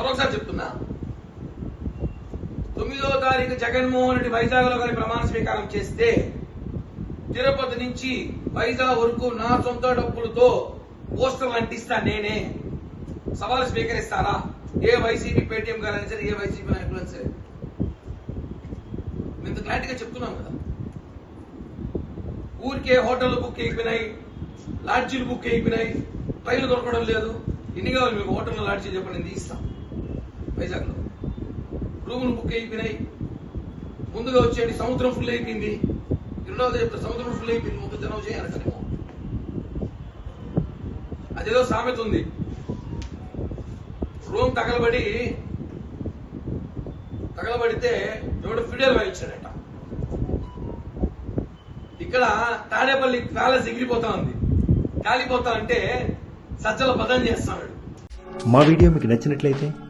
మరొకసారి చెప్తున్నా. తొమ్మిదో తారీఖు జగన్మోహన్ రెడ్డి వైజాగ్లో కానీ ప్రమాణ స్వీకారం చేస్తే తిరుపతి నుంచి వైజాగ్ వరకు నా సొంత డబ్బులతో పోస్టర్లు అంటిస్తా నేనే. సవాలు స్వీకరిస్తారా? ఏ వైసీపీ పేటీఎం గారైనా సరే ఏ వైసీపీ నాయకులైనా సరే. మేము ఇంత క్లారిటీగా చెప్తున్నాం కదా. ఊరికే హోటల్ బుక్ అయిపోయినాయి లాడ్జీలు బుక్ అయిపోయినాయి ట్రైన్లు దొరకడం లేదు. ఎన్ని కావాలి మీకు? హోటల్ లాడ్జీ చెప్పండి ఇస్తాం వైజాగ్లో రూములు బుక్ అయిపోయినాయి ముందుగా వచ్చేయండి సముద్రం ఫుల్ అయిపోయింది. రెండవది చెప్తే సముద్రం ఫుల్ అయిపోయింది ముందు జనం చేయాలంటేమో అదేదో సామెత ఉంది. రూమ్ తగలబడి తగలబడితే ఎవడు ఫిడేల్ వాయించాడట. ఇక్కడ తాడేపల్లి ప్యాలెస్ ఎగిరిపోతా ఉంది. కాలిపోతా అంటే సజ్జల పదం చేస్తాడు. మా వీడియో మీకు నచ్చినట్లయితే